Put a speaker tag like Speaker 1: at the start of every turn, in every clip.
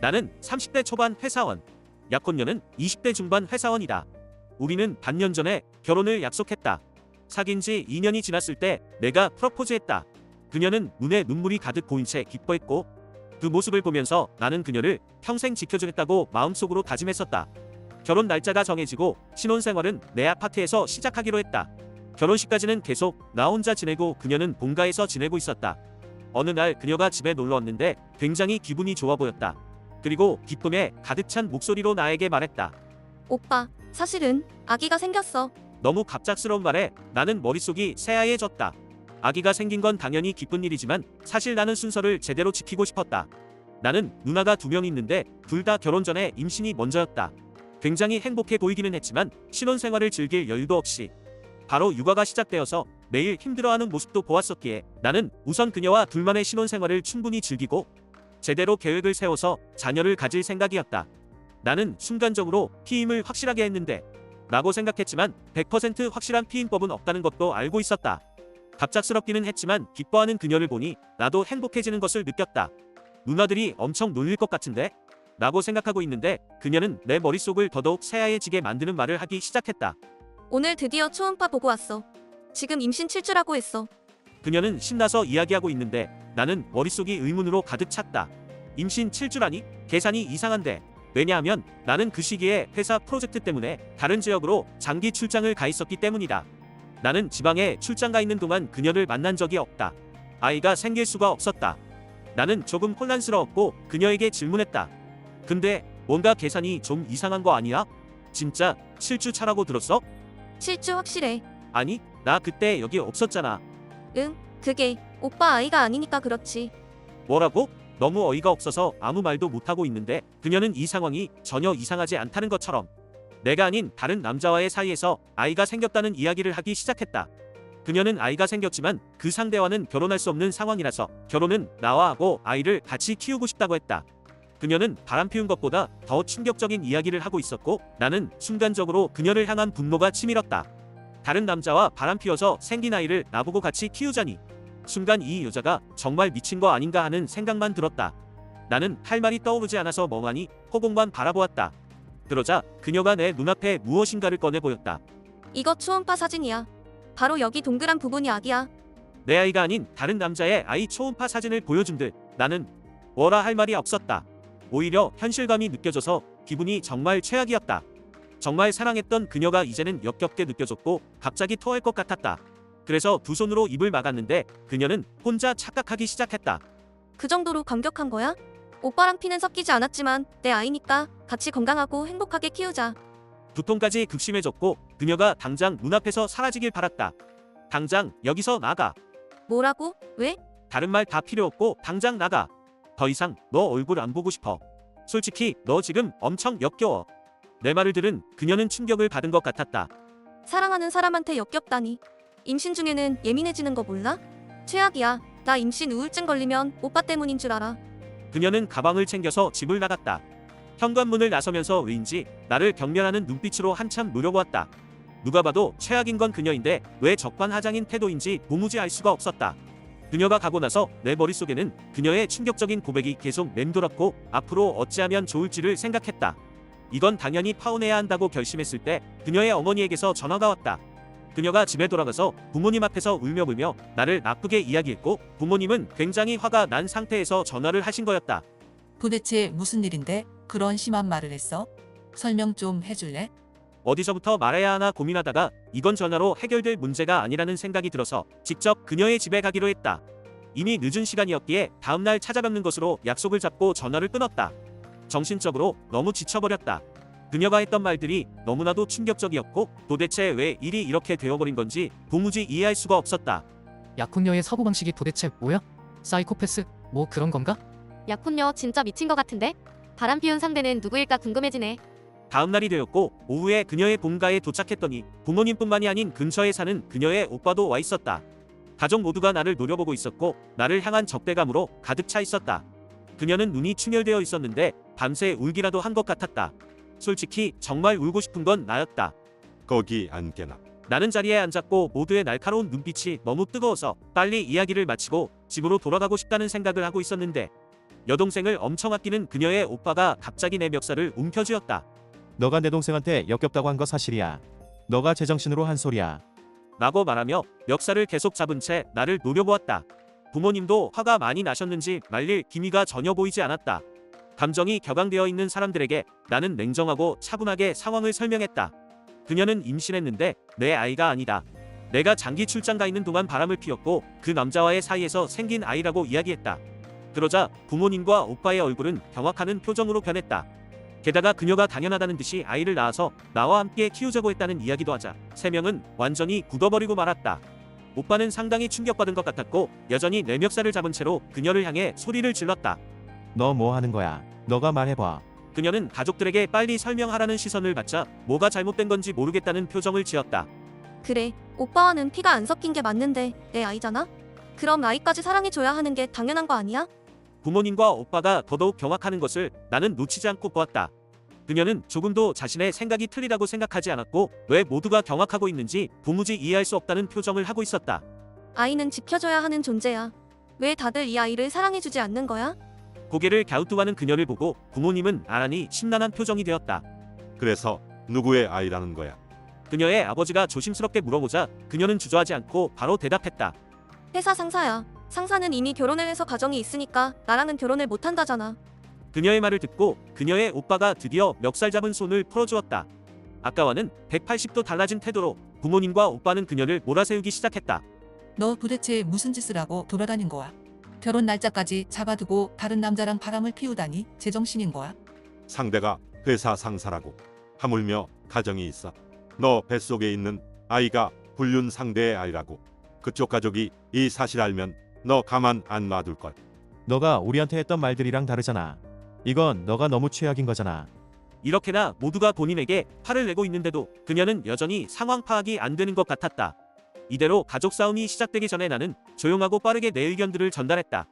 Speaker 1: 나는 30대 초반 회사원, 약혼녀는 20대 중반 회사원이다. 우리는 반년 전에 결혼을 약속했다. 사귄 지 2년이 지났을 때 내가 프러포즈했다. 그녀는 눈에 눈물이 가득 고인 채 기뻐했고 그 모습을 보면서 나는 그녀를 평생 지켜주겠다고 마음속으로 다짐했었다. 결혼 날짜가 정해지고 신혼생활은 내 아파트에서 시작하기로 했다. 결혼식까지는 계속 나 혼자 지내고 그녀는 본가에서 지내고 있었다. 어느 날 그녀가 집에 놀러 왔는데 굉장히 기분이 좋아 보였다. 그리고 기쁨에 가득 찬 목소리로 나에게 말했다.
Speaker 2: 오빠, 사실은 아기가 생겼어.
Speaker 1: 너무 갑작스러운 말에 나는 머릿속이 새하얘졌다. 아기가 생긴 건 당연히 기쁜 일이지만 사실 나는 순서를 제대로 지키고 싶었다. 나는 누나가 두 명 있는데 둘 다 결혼 전에 임신이 먼저였다. 굉장히 행복해 보이기는 했지만 신혼생활을 즐길 여유도 없이 바로 육아가 시작되어서 매일 힘들어하는 모습도 보았었기에 나는 우선 그녀와 둘만의 신혼생활을 충분히 즐기고 제대로 계획을 세워서 자녀를 가질 생각이었다. 나는 순간적으로 피임을 확실하게 했는데 라고 생각했지만 100% 확실한 피임법은 없다는 것도 알고 있었다. 갑작스럽기는 했지만 기뻐하는 그녀를 보니 나도 행복해지는 것을 느꼈다. 누나들이 엄청 놀릴 것 같은데? 라고 생각하고 있는데 그녀는 내 머릿속을 더더욱 새하얘지게 만드는 말을 하기 시작했다.
Speaker 2: 오늘 드디어 초음파 보고 왔어. 지금 임신 7주라고 했어.
Speaker 1: 그녀는 신나서 이야기하고 있는데 나는 머릿속이 의문으로 가득 찼다. 임신 7주라니? 계산이 이상한데. 왜냐하면 나는 그 시기에 회사 프로젝트 때문에 다른 지역으로 장기 출장을 가 있었기 때문이다. 나는 지방에 출장 가 있는 동안 그녀를 만난 적이 없다. 아이가 생길 수가 없었다. 나는 조금 혼란스러웠고 그녀에게 질문했다. 근데 뭔가 계산이 좀 이상한 거 아니야? 진짜 7주 차라고 들었어?
Speaker 2: 7주 확실해.
Speaker 1: 아니, 나 그때 여기 없었잖아.
Speaker 2: 응, 그게 오빠 아이가 아니니까 그렇지.
Speaker 1: 뭐라고? 너무 어이가 없어서 아무 말도 못하고 있는데 그녀는 이 상황이 전혀 이상하지 않다는 것처럼 내가 아닌 다른 남자와의 사이에서 아이가 생겼다는 이야기를 하기 시작했다. 그녀는 아이가 생겼지만 그 상대와는 결혼할 수 없는 상황이라서 결혼은 나와 하고 아이를 같이 키우고 싶다고 했다. 그녀는 바람 피운 것보다 더 충격적인 이야기를 하고 있었고 나는 순간적으로 그녀를 향한 분노가 치밀었다. 다른 남자와 바람 피워서 생긴 아이를 나보고 같이 키우자니 순간 이 여자가 정말 미친 거 아닌가 하는 생각만 들었다. 나는 할 말이 떠오르지 않아서 멍하니 허공만 바라보았다. 그러자 그녀가 내 눈앞에 무엇인가를 꺼내 보였다.
Speaker 2: 이거 초음파 사진이야. 바로 여기 동그란 부분이 아기야.
Speaker 1: 내 아이가 아닌 다른 남자의 아이 초음파 사진을 보여준 듯 나는 뭐라 할 말이 없었다. 오히려 현실감이 느껴져서 기분이 정말 최악이었다. 정말 사랑했던 그녀가 이제는 역겹게 느껴졌고 갑자기 토할 것 같았다. 그래서 두 손으로 입을 막았는데 그녀는 혼자 착각하기 시작했다.
Speaker 2: 그 정도로 감격한 거야? 오빠랑 피는 섞이지 않았지만 내 아이니까 같이 건강하고 행복하게 키우자.
Speaker 1: 두통까지 극심해졌고 그녀가 당장 눈앞에서 사라지길 바랐다. 당장 여기서 나가.
Speaker 2: 뭐라고? 왜?
Speaker 1: 다른 말 다 필요 없고 당장 나가. 더 이상 너 얼굴 안 보고 싶어. 솔직히 너 지금 엄청 역겨워. 내 말을 들은 그녀는 충격을 받은 것 같았다.
Speaker 2: 사랑하는 사람한테 역겹다니. 임신 중에는 예민해지는 거 몰라? 최악이야. 나 임신 우울증 걸리면 오빠 때문인 줄 알아.
Speaker 1: 그녀는 가방을 챙겨서 집을 나갔다. 현관문을 나서면서 왜인지 나를 경멸하는 눈빛으로 한참 노려보았다. 누가 봐도 최악인 건 그녀인데 왜 적반하장인 태도인지 도무지 알 수가 없었다. 그녀가 가고 나서 내 머릿속에는 그녀의 충격적인 고백이 계속 맴돌았고 앞으로 어찌하면 좋을지를 생각했다. 이건 당연히 파혼해야 한다고 결심했을 때 그녀의 어머니에게서 전화가 왔다. 그녀가 집에 돌아가서 부모님 앞에서 울며 불며 나를 나쁘게 이야기했고 부모님은 굉장히 화가 난 상태에서 전화를 하신 거였다.
Speaker 3: 도대체 무슨 일인데 그런 심한 말을 했어? 설명 좀 해줄래?
Speaker 1: 어디서부터 말해야 하나 고민하다가 이건 전화로 해결될 문제가 아니라는 생각이 들어서 직접 그녀의 집에 가기로 했다. 이미 늦은 시간이었기에 다음날 찾아뵙는 것으로 약속을 잡고 전화를 끊었다. 정신적으로 너무 지쳐버렸다. 그녀가 했던 말들이 너무나도 충격적이었고 도대체 왜 일이 이렇게 되어버린 건지 도무지 이해할 수가 없었다.
Speaker 4: 약혼녀의 사고 방식이 도대체 뭐야? 사이코패스? 뭐 그런 건가?
Speaker 5: 약혼녀 진짜 미친 것 같은데? 바람 피운 상대는 누구일까 궁금해지네.
Speaker 1: 다음 날이 되었고 오후에 그녀의 본가에 도착했더니 부모님뿐만이 아닌 근처에 사는 그녀의 오빠도 와 있었다. 가족 모두가 나를 노려보고 있었고 나를 향한 적대감으로 가득 차 있었다. 그녀는 눈이 충혈되어 있었는데 밤새 울기라도 한 것 같았다. 솔직히 정말 울고 싶은 건 나였다.
Speaker 6: 거기 앉게나.
Speaker 1: 나는 자리에 앉았고 모두의 날카로운 눈빛이 너무 뜨거워서 빨리 이야기를 마치고 집으로 돌아가고 싶다는 생각을 하고 있었는데 여동생을 엄청 아끼는 그녀의 오빠가 갑자기 내 멱살을 움켜쥐었다.
Speaker 6: 너가 내 동생한테 역겹다고 한 거 사실이야. 너가 제정신으로 한 소리야.
Speaker 1: 라고 말하며 멱살을 계속 잡은 채 나를 노려보았다. 부모님도 화가 많이 나셨는지 말릴 기미가 전혀 보이지 않았다. 감정이 격앙되어 있는 사람들에게 나는 냉정하고 차분하게 상황을 설명했다. 그녀는 임신했는데 내 아이가 아니다. 내가 장기 출장 가 있는 동안 바람을 피웠고 그 남자와의 사이에서 생긴 아이라고 이야기했다. 그러자 부모님과 오빠의 얼굴은 경악하는 표정으로 변했다. 게다가 그녀가 당연하다는 듯이 아이를 낳아서 나와 함께 키우자고 했다는 이야기도 하자 세 명은 완전히 굳어버리고 말았다. 오빠는 상당히 충격받은 것 같았고 여전히 내 멱살을 잡은 채로 그녀를 향해 소리를 질렀다.
Speaker 6: 너 뭐 하는 거야? 너가 말해봐.
Speaker 1: 그녀는 가족들에게 빨리 설명하라는 시선을 받자 뭐가 잘못된 건지 모르겠다는 표정을 지었다.
Speaker 2: 그래, 오빠와는 피가 안 섞인 게 맞는데 내 아이잖아? 그럼 아이까지 사랑해줘야 하는 게 당연한 거 아니야?
Speaker 1: 부모님과 오빠가 더더욱 경악하는 것을 나는 놓치지 않고 보았다. 그녀는 조금도 자신의 생각이 틀리다고 생각하지 않았고 왜 모두가 경악하고 있는지 도무지 이해할 수 없다는 표정을 하고 있었다.
Speaker 2: 아이는 지켜줘야 하는 존재야. 왜 다들 이 아이를 사랑해주지 않는 거야?
Speaker 1: 고개를 갸우뚱하는 그녀를 보고 부모님은 나란히 심란한 표정이 되었다.
Speaker 7: 그래서 누구의 아이라는 거야?
Speaker 1: 그녀의 아버지가 조심스럽게 물어보자 그녀는 주저하지 않고 바로 대답했다.
Speaker 2: 회사 상사야. 상사는 이미 결혼을 해서 가정이 있으니까 나랑은 결혼을 못 한다잖아.
Speaker 1: 그녀의 말을 듣고 그녀의 오빠가 드디어 멱살 잡은 손을 풀어주었다. 아까와는 180도 달라진 태도로 부모님과 오빠는 그녀를 몰아세우기 시작했다.
Speaker 3: 너 도대체 무슨 짓을 하고 돌아다닌 거야? 결혼 날짜까지 잡아두고 다른 남자랑 바람을 피우다니 제정신인 거야?
Speaker 7: 상대가 회사 상사라고 하물며 가정이 있어. 너 뱃속에 있는 아이가 불륜 상대의 아이라고. 그쪽 가족이 이 사실 알면 너 가만 안 놔둘 걸.
Speaker 6: 너가 우리한테 했던 말들이랑 다르잖아. 이건 너가 너무 최악인 거잖아.
Speaker 1: 이렇게나 모두가 본인에게 화를 내고 있는데도 그녀는 여전히 상황 파악이 안 되는 것 같았다. 이대로 가족 싸움이 시작되기 전에 나는 조용하고 빠르게 내 의견들을 전달했다.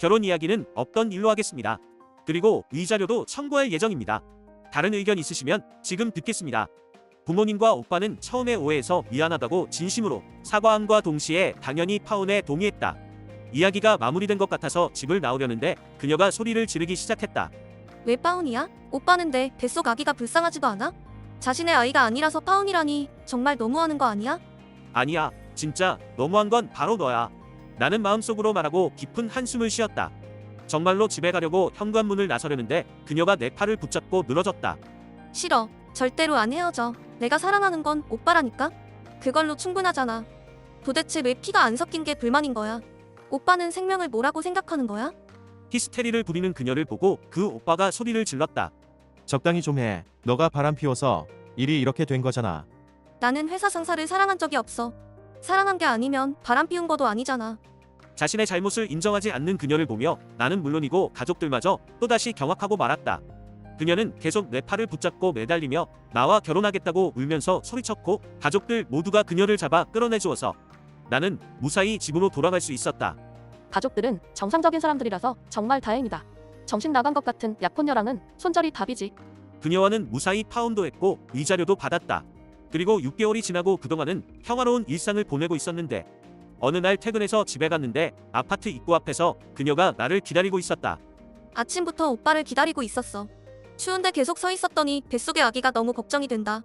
Speaker 1: 결혼 이야기는 없던 일로 하겠습니다. 그리고 위자료도 청구할 예정입니다. 다른 의견 있으시면 지금 듣겠습니다. 부모님과 오빠는 처음에 오해해서 미안하다고 진심으로 사과함과 동시에 당연히 파혼에 동의했다. 이야기가 마무리된 것 같아서 집을 나오려는데 그녀가 소리를 지르기 시작했다.
Speaker 2: 왜 파운이야? 오빠는 내 뱃속 아기가 불쌍하지도 않아? 자신의 아이가 아니라서 파운이라니 정말 너무하는 거 아니야?
Speaker 1: 아니야, 진짜 너무한 건 바로 너야. 나는 마음속으로 말하고 깊은 한숨을 쉬었다. 정말로 집에 가려고 현관문을 나서려는데 그녀가 내 팔을 붙잡고 늘어졌다.
Speaker 2: 싫어. 절대로 안 헤어져. 내가 사랑하는 건 오빠라니까? 그걸로 충분하잖아. 도대체 왜 피가 안 섞인 게 불만인 거야? 오빠는 생명을 뭐라고 생각하는 거야?
Speaker 1: 히스테리를 부리는 그녀를 보고 그 오빠가 소리를 질렀다.
Speaker 6: 적당히 좀 해. 너가 바람 피워서 일이 이렇게 된 거잖아.
Speaker 2: 나는 회사 상사를 사랑한 적이 없어. 사랑한 게 아니면 바람 피운 거도 아니잖아.
Speaker 1: 자신의 잘못을 인정하지 않는 그녀를 보며 나는 물론이고 가족들마저 또다시 경악하고 말았다. 그녀는 계속 내 팔을 붙잡고 매달리며 나와 결혼하겠다고 울면서 소리쳤고 가족들 모두가 그녀를 잡아 끌어내 주어서 나는 무사히 집으로 돌아갈 수 있었다.
Speaker 8: 가족들은 정상적인 사람들이라서 정말 다행이다. 정신 나간 것 같은 약혼녀랑은 손절이 답이지.
Speaker 1: 그녀와는 무사히 파혼도 했고 위자료도 받았다. 그리고 6개월이 지나고 그동안은 평화로운 일상을 보내고 있었는데 어느 날 퇴근해서 집에 갔는데 아파트 입구 앞에서 그녀가 나를 기다리고 있었다.
Speaker 2: 아침부터 오빠를 기다리고 있었어. 추운데 계속 서 있었더니 뱃속의 아기가 너무 걱정이 된다.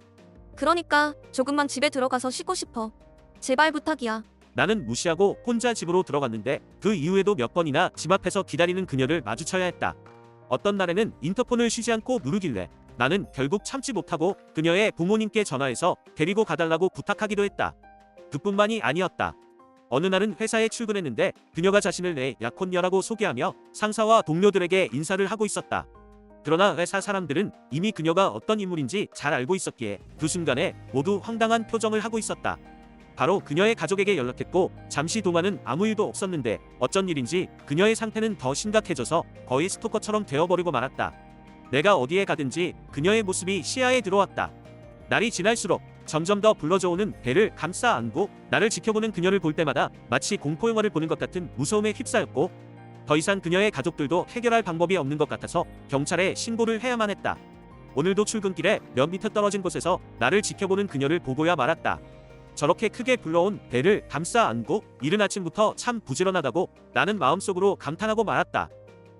Speaker 2: 그러니까 조금만 집에 들어가서 쉬고 싶어. 제발 부탁이야.
Speaker 1: 나는 무시하고 혼자 집으로 들어갔는데 그 이후에도 몇 번이나 집 앞에서 기다리는 그녀를 마주쳐야 했다. 어떤 날에는 인터폰을 쉬지 않고 누르길래 나는 결국 참지 못하고 그녀의 부모님께 전화해서 데리고 가달라고 부탁하기도 했다. 그뿐만이 아니었다. 어느 날은 회사에 출근했는데 그녀가 자신을 내 약혼녀라고 소개하며 상사와 동료들에게 인사를 하고 있었다. 그러나 회사 사람들은 이미 그녀가 어떤 인물인지 잘 알고 있었기에 그 순간에 모두 황당한 표정을 하고 있었다. 바로 그녀의 가족에게 연락했고 잠시 동안은 아무 일도 없었는데 어쩐 일인지 그녀의 상태는 더 심각해져서 거의 스토커처럼 되어버리고 말았다. 내가 어디에 가든지 그녀의 모습이 시야에 들어왔다. 날이 지날수록 점점 더 불러져오는 배를 감싸 안고 나를 지켜보는 그녀를 볼 때마다 마치 공포 영화를 보는 것 같은 무서움에 휩싸였고 더 이상 그녀의 가족들도 해결할 방법이 없는 것 같아서 경찰에 신고를 해야만 했다. 오늘도 출근길에 몇 미터 떨어진 곳에서 나를 지켜보는 그녀를 보고야 말았다. 저렇게 크게 불러온 배를 감싸 안고 이른 아침부터 참 부지런하다고 나는 마음속으로 감탄하고 말았다.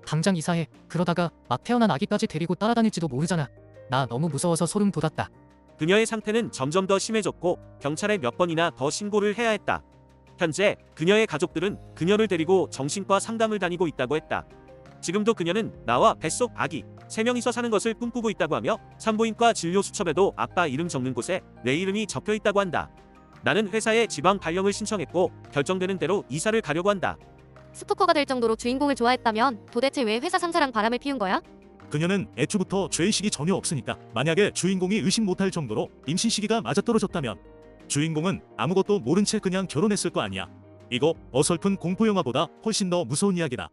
Speaker 4: 당장 이사해. 그러다가 막 태어난 아기까지 데리고 따라다닐지도 모르잖아. 나 너무 무서워서 소름 돋았다.
Speaker 1: 그녀의 상태는 점점 더 심해졌고 경찰에 몇 번이나 더 신고를 해야 했다. 현재 그녀의 가족들은 그녀를 데리고 정신과 상담을 다니고 있다고 했다. 지금도 그녀는 나와 뱃속 아기 세 명이서 사는 것을 꿈꾸고 있다고 하며 산부인과 진료 수첩에도 아빠 이름 적는 곳에 내 이름이 적혀 있다고 한다. 나는 회사에 지방 발령을 신청했고 결정되는 대로 이사를 가려고 한다.
Speaker 5: 스토커가 될 정도로 주인공을 좋아했다면 도대체 왜 회사 상사랑 바람을 피운 거야?
Speaker 9: 그녀는 애초부터 죄의식이 전혀 없으니까 만약에 주인공이 의심 못할 정도로 임신 시기가 맞아떨어졌다면 주인공은 아무것도 모른 채 그냥 결혼했을 거 아니야. 이거 어설픈 공포 영화보다 훨씬 더 무서운 이야기다.